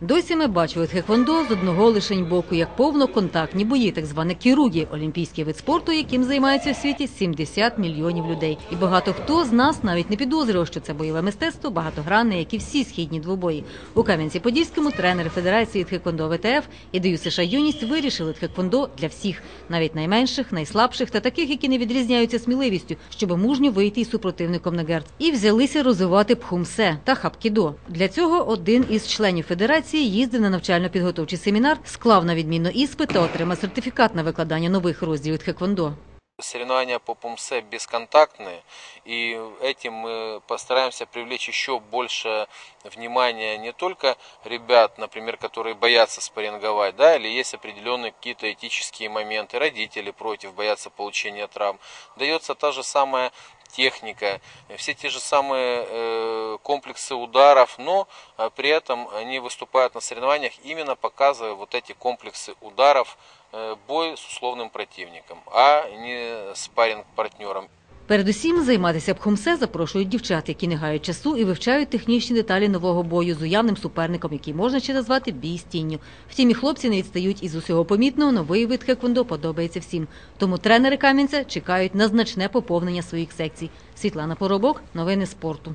Досі ми бачили тхеквондо з одного лишень боку, як повноконтактні бої, так зване кіругі, олімпійський вид спорту, яким займається в світі 70 мільйонів людей. І багато хто з нас навіть не підозрював, що це бойове мистецтво багатогранне, як і всі східні двобої. У Кам'янці-Подільському тренери Федерації тхеквондо ВТФ і Даю США юність вирішили тхеквондо для всіх, навіть найменших, найслабших та таких, які не відрізняються сміливістю, щоб мужньо вийти із супротивником на герц. І взялися розвивати пхумсе та хапкідо. Для цього один із членів федерації їздив на навчально-підготовчий семінар, склав на відмінно іспит та отримав сертифікат на викладання нових розділів тхеквондо. Соревнования по ПУМСЕ бесконтактные, и этим мы постараемся привлечь еще больше внимания не только ребят, например, которые боятся спарринговать, да, или есть определенные какие-то этические моменты, родители против, боятся получения травм. Дается та же самая техника, все те же самые э, комплексы ударов, но э, при этом они выступают на соревнованиях именно показывая вот эти комплексы ударов, э, бой с условным противником, а не спарринг партнером. Передусім займатися пхумсе запрошують дівчат, які не гають часу і вивчають технічні деталі нового бою з уявним суперником, який можна ще назвати бій з тінню. Втім, і хлопці не відстають із усього помітного. Новий вид хеквондо подобається всім. Тому тренери Кам'янця чекають на значне поповнення своїх секцій. Світлана Поробок, новини спорту.